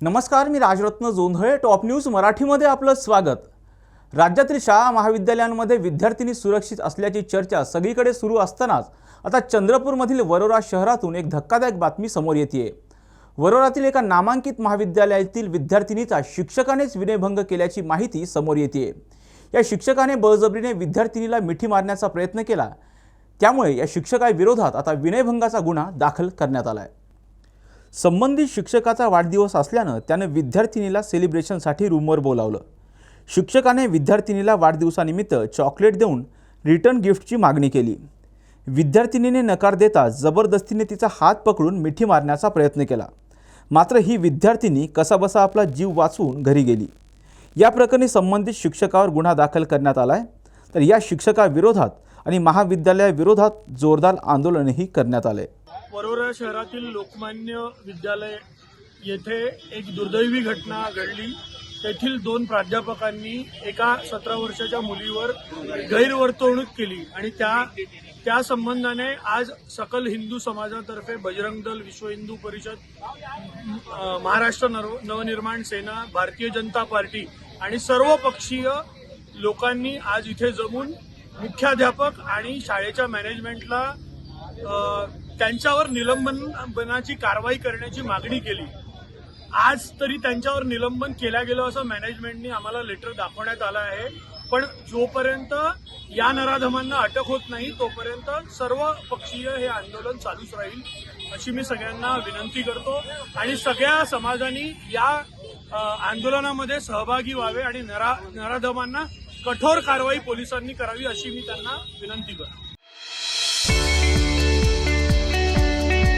नमस्कार मी Rajratna Jondhale top news मराठीमध्ये आपलं स्वागत. राज्यातील शाळा महाविद्यालयांमध्ये विद्यार्थिनी सुरक्षित असल्याची चर्चा सगळीकडे सुरू असतानाच आता चंद्रपूरमधील वरोरा शहरातून एक धक्कादायक बातमी समोर येते वरोरातील एका नामांकित महाविद्यालयातील विद्यार्थिनीचा शिक्षकानेच विनयभंग केल्याची माहिती समोर येते या शिक्षकाने बळजबरीने विद्यार्थिनीला मिठी मारण्याचा प्रयत्न केला. त्यामुळे या शिक्षकाविरोधात आता विनयभंगाचा गुन्हा दाखल करण्यात आला आहे संबंधित शिक्षकाचा वाढदिवस असल्यानं त्यानं विद्यार्थिनीला सेलिब्रेशनसाठी रूमवर बोलावलं. शिक्षकाने विद्यार्थिनीला वाढदिवसानिमित्त चॉकलेट देऊन रिटर्न गिफ्टची मागणी केली. विद्यार्थिनीने नकार देता जबरदस्तीने तिचा हात पकडून मिठी मारण्याचा प्रयत्न केला. मात्र ही विद्यार्थिनी कसाबसा आपला जीव वाचवून घरी गेली. या प्रकरणी संबंधित शिक्षकावर गुन्हा दाखल करण्यात आला आहे तर या शिक्षकाविरोधात आणि महाविद्यालयाविरोधात जोरदार आंदोलनही करण्यात आले वरोरा शहरातील लोकमान्य विद्यालय येथे एक दुर्दैवी घटना घडली. तेथील दोन प्राध्यापकांनी एका सतरा वर्षाच्या मुलीवर गैरवर्तवणूक केली आणि त्या त्या संबंधाने आज सकल हिंदू समाजातर्फे बजरंग दल विश्व हिंदू परिषद महाराष्ट्र नवनिर्माण सेना भारतीय जनता पार्टी आणि सर्व पक्षीय लोकांनी आज इथे जमून मुख्याध्यापक आणि शाळेच्या मॅनेजमेंटला त्यांच्यावर निलंबनाची कारवाई करण्याची मागणी केली. आज तरी त्यांच्यावर निलंबन केल्या गेलं असं मॅनेजमेंटनी आम्हाला लेटर दाखवण्यात आलं आहे. पण जोपर्यंत या नराधमांना अटक होत नाही तोपर्यंत सर्व पक्षीय हे आंदोलन चालूच राहील अशी मी सगळ्यांना विनंती करतो. आणि सगळ्या समाजाने या आंदोलनामध्ये सहभागी व्हावे आणि नरा नराधमांना कठोर कारवाई पोलिसांनी करावी अशी मी त्यांना विनंती करतो.